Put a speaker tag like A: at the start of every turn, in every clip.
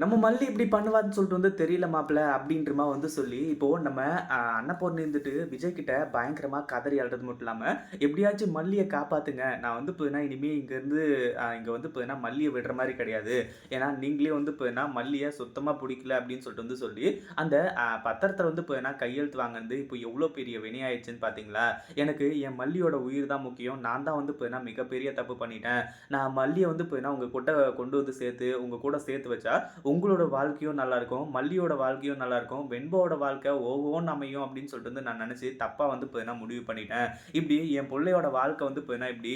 A: நம்ம மல்லி இப்படி பண்ணுவான்னு சொல்லிட்டு வந்து தெரியல மாப்பிள அப்படின்றமா வந்து சொல்லி இப்போ நம்ம அன்னப்பூர்ணி இருந்துட்டு விஜய் கிட்ட பயங்கரமா கதறி அழுறது மட்டும் இல்லாம எப்படியாச்சும் மல்லியை காப்பாத்துங்க. நான் வந்து போதுனா இனிமே இங்க இருந்து இங்க வந்து போதுனா மல்லியை விடுற மாதிரி கிடையாது. ஏன்னா நீங்களே வந்து போதுனா மல்லியை சுத்தமா பிடிக்கல அப்படின்னு சொல்லிட்டு வந்து சொல்லி அந்த பத்திரத்தை வந்து போதுனா கையெழுத்து வாங்கினது இப்போ எவ்வளோ பெரிய வினையாயிடுச்சுன்னு பாத்தீங்களா? எனக்கு என் மல்லியோட உயிர் தான் முக்கியம். நான் தான் வந்து போதுனா மிகப்பெரிய தப்பு பண்ணிட்டேன். நான் மல்லியை வந்து போதுனா உங்க கூட கொண்டு வந்து சேர்த்து உங்க கூட சேர்த்து வச்சா உங்களோட வாழ்க்கையும் நல்லாயிருக்கும் மல்லியோட வாழ்க்கையும் நல்லாயிருக்கும் வெண்பாவோட வாழ்க்கை ஒவ்வொன்று அமையும் அப்படின்னு சொல்லிட்டு வந்து நான் நினச்சி தப்பாக வந்து இப்போ முடிவு பண்ணிட்டேன். இப்படி என் பிள்ளையோட வாழ்க்கை வந்து இப்போ இப்படி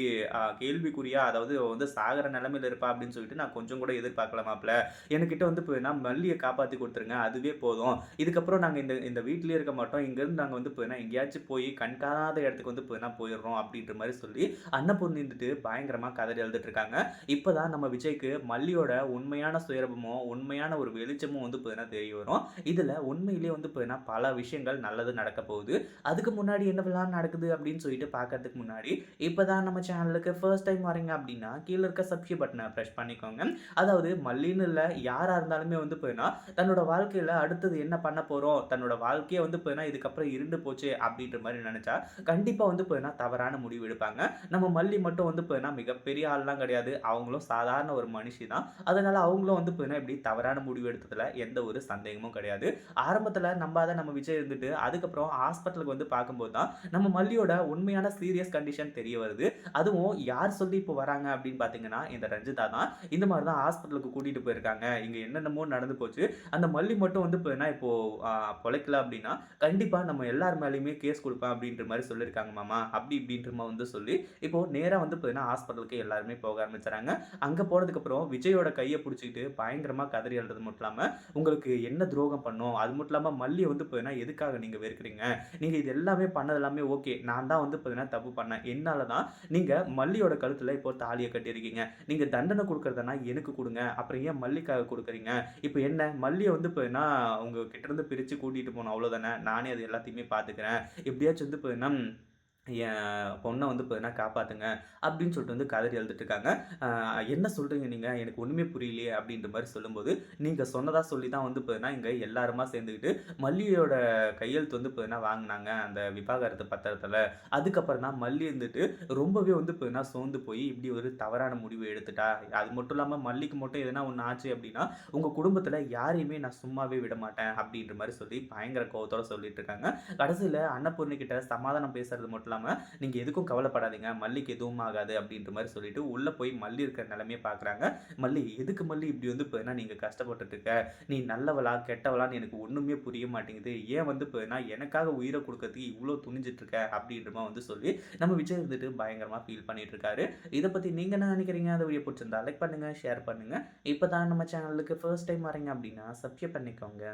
A: கேள்விக்குறியா அதாவது வந்து சாகர நிலமையில இருப்பா அப்படின்னு சொல்லிட்டு நான் கொஞ்சம் கூட எதிர்பார்க்கலாமாப்ல. என்கிட்ட வந்து இப்போ மல்லியை காப்பாற்றி கொடுத்துருங்க அதுவே போதும். இதுக்கப்புறம் நாங்கள் இந்த இந்த வீட்டிலே இருக்க மாட்டோம். இங்கேருந்து நாங்கள் வந்து இப்போ எங்கேயாச்சும் போய் கண்காணாத இடத்துக்கு வந்து இப்போ போயிடுறோம் அப்படின்ற மாதிரி சொல்லி அன்னபூர்ணி இருந்துட்டு பயங்கரமாக கதறி எழுதிட்டு இருக்காங்க. இப்போதான் நம்ம விஜய்க்கு மல்லியோட உண்மையான சுயரபமும் உண்மையான ஒரு வெளிச்சமும் வந்து பார்த்தீங்கன்னா தெரிய வரும். இதில் உண்மையிலேயே வந்து பார்த்தீங்கன்னா பல விஷயங்கள் நல்லது நடக்க போகுது. அதுக்கு முன்னாடி என்னவெல்லாம் நடக்குது அப்படின்னு சொல்லிட்டு பார்க்கறதுக்கு முன்னாடி இப்போ தான் நம்ம சேனலுக்கு ஃபர்ஸ்ட் டைம் வரீங்க அப்படின்னா கீழே இருக்க சப்ஸ்கிரைப் பட்டனை ப்ரெஷ் பண்ணிக்கோங்க. அதாவது மல்லின்னு இல்லை யாராக இருந்தாலுமே வந்து போயின்னா தன்னோட வாழ்க்கையில் அடுத்தது என்ன பண்ண போகிறோம் தன்னோட வாழ்க்கையை வந்து போயினா இதுக்கப்புறம் இருண்டு போச்சு அப்படின்ற மாதிரி நினச்சா கண்டிப்பாக வந்து பார்த்தீங்கன்னா தவறான முடிவு எடுப்பாங்க. நம்ம மல்லி மட்டும் வந்து போயினா மிகப்பெரிய ஆள்லாம் கிடையாது. அவங்களும் சாதாரண ஒரு மனுஷி தான். அதனால் அவங்களும் வந்து போயினா இப்படி தவறான முடிவு எடுத்ததில் எந்த ஒரு சந்தேகமும் கிடையாது. ஆரம்பத்தில் நம்பாத நம்ம விஜய் இருந்துட்டு அதுக்கப்புறம் ஹாஸ்பிட்டலுக்கு வந்து பார்க்கும்போது தான் நம்ம மல்லியோட உண்மையான சீரியஸ் கண்டிஷன் தெரிய வருது. அதுவும் யார் சொல்லி இப்போ வராங்க அப்படின்னு பார்த்தீங்கன்னா இந்த ரஞ்சிதா தான். இந்த மாதிரி தான் ஹாஸ்பிட்டலுக்கு கூட்டிகிட்டு போயிருக்காங்க. இங்கே என்னென்னமோ நடந்து போச்சு. அந்த மல்லி மட்டும் வந்து இப்போ என்ன பொழைக்கல அப்படின்னா கண்டிப்பாக நம்ம எல்லார் மேலேயுமே கேஸ் கொடுப்பேன் அப்படின்ற மாதிரி சொல்லியிருக்காங்க மாமா. அப்படி இப்படின்ற மாதிரி வந்து சொல்லி இப்போ நேராக வந்து பார்த்தீங்கன்னா ஹாஸ்பிட்டலுக்கு எல்லாருமே போக ஆரம்பிச்சுறாங்க. அங்கே போனதுக்கப்புறம் விஜயோட கையை பிடிச்சிக்கிட்டு பயங்கரமாக கதறி அழுறது மட்டும் இல்லாமல் உங்களுக்கு என்ன துரோகம் பண்ணும் அது மட்டும் இல்லாமல் மல்லியை வந்து பார்த்தீங்கன்னா எதுக்காக நீங்கள் வெறுக்கிறீங்க? நீங்கள் இது எல்லாமே பண்ணது எல்லாமே ஓகே நான் தான் வந்து பார்த்தீங்கன்னா தப்பு பண்ணேன். என்னால் தான் நீங்கள் மல்லியோட கழுத்தில் இப்போ தாலியை கட்டியிருக்கீங்க. நீங்கள் தண்டனை கொடுக்குறதுனா எனக்கு கொடுங்க. அப்புறம் ஏன் மல்லிக்காக கொடுக்குறீங்க? இப்போ என்ன? மல்லியை வந்து பார்த்தீங்கன்னா உங்கள் கிட்டேருந்து பிரித்து கூட்டிகிட்டு போகணும் அவ்வளோதானே நானே அது எல்லாத்தையுமே பார்த்துக்கிறேன் எப்படியாச்சும் வந்து பார்த்தீங்கன்னா என் பொண்ணை வந்து பார்த்தீங்கன்னா காப்பாற்றுங்க அப்படின்னு சொல்லிட்டு வந்து கதறி எழுதிட்டுருக்காங்க என்ன சொல்கிறீங்க நீங்கள் எனக்கு ஒன்றுமே புரியலையே அப்படின்ற மாதிரி சொல்லும்போது நீங்கள் சொன்னதாக சொல்லி தான் வந்து பார்த்தீங்கன்னா இங்கே எல்லாருமா சேர்ந்துக்கிட்டு மல்லியோட கையெழுத்து வந்து பார்த்தீங்கன்னா வாங்கினாங்க அந்த விவாகரத்து பத்திரத்தில். அதுக்கப்புறம் தான் மல்லி இருந்துட்டு ரொம்பவே வந்து பார்த்தீங்கன்னா சோர்ந்து போய் இப்படி ஒரு தவறான முடிவு எடுத்துட்டா. அது மட்டும் இல்லாமல் மல்லிக்கு மட்டும் எதனா ஒன்று ஆச்சு அப்படின்னா உங்கள் குடும்பத்தில் யாரையுமே நான் சும்மாவே விட மாட்டேன் அப்படின்ற மாதிரி சொல்லி பயங்கர கோவத்தோட சொல்லிட்டு இருக்காங்க. கடைசியில் அன்னபூர்ணி சமாதானம் பேசுறது மட்டும் இல்லாமல் நீங்கள் எதுக்கும் கவலைப்படாதீங்க. மல்லிக்கு எதுவும் ஆகாது அப்படின்ற மாதிரி சொல்லிட்டு உள்ளே போய் மல்லி இருக்கிற நிலமையை பார்க்குறாங்க மல்லி எதுக்கு மல்லி இப்படி வந்து இப்போ நீங்கள் கஷ்டப்பட்டுட்டு இருக்க? நீ நல்லவளா கெட்டவளான்னு எனக்கு ஒன்றுமே புரிய மாட்டேங்குது. ஏன் வந்து இப்போ எனக்காக உயிரை கொடுக்கறதுக்கு இவ்வளோ துணிஞ்சிட்டு இருக்க? அப்படின்ற மாதிரி வந்து சொல்லி நம்ம விஜய் இருந்துட்டு பயங்கரமாக ஃபீல் பண்ணிட்டு இருக்காரு. இதை பற்றி நீங்கள் என்ன நினைக்கிறீங்க? அந்த வீடியோ பிடிச்சிருந்தா லைக் பண்ணுங்கள் ஷேர் பண்ணுங்கள் இப்போ தான் நம்ம சேனலுக்கு ஃபர்ஸ்ட் டைம் வரீங்க அப்படின்னா சப்ஸ்கிரைப் பண்ணிக்கோங்க.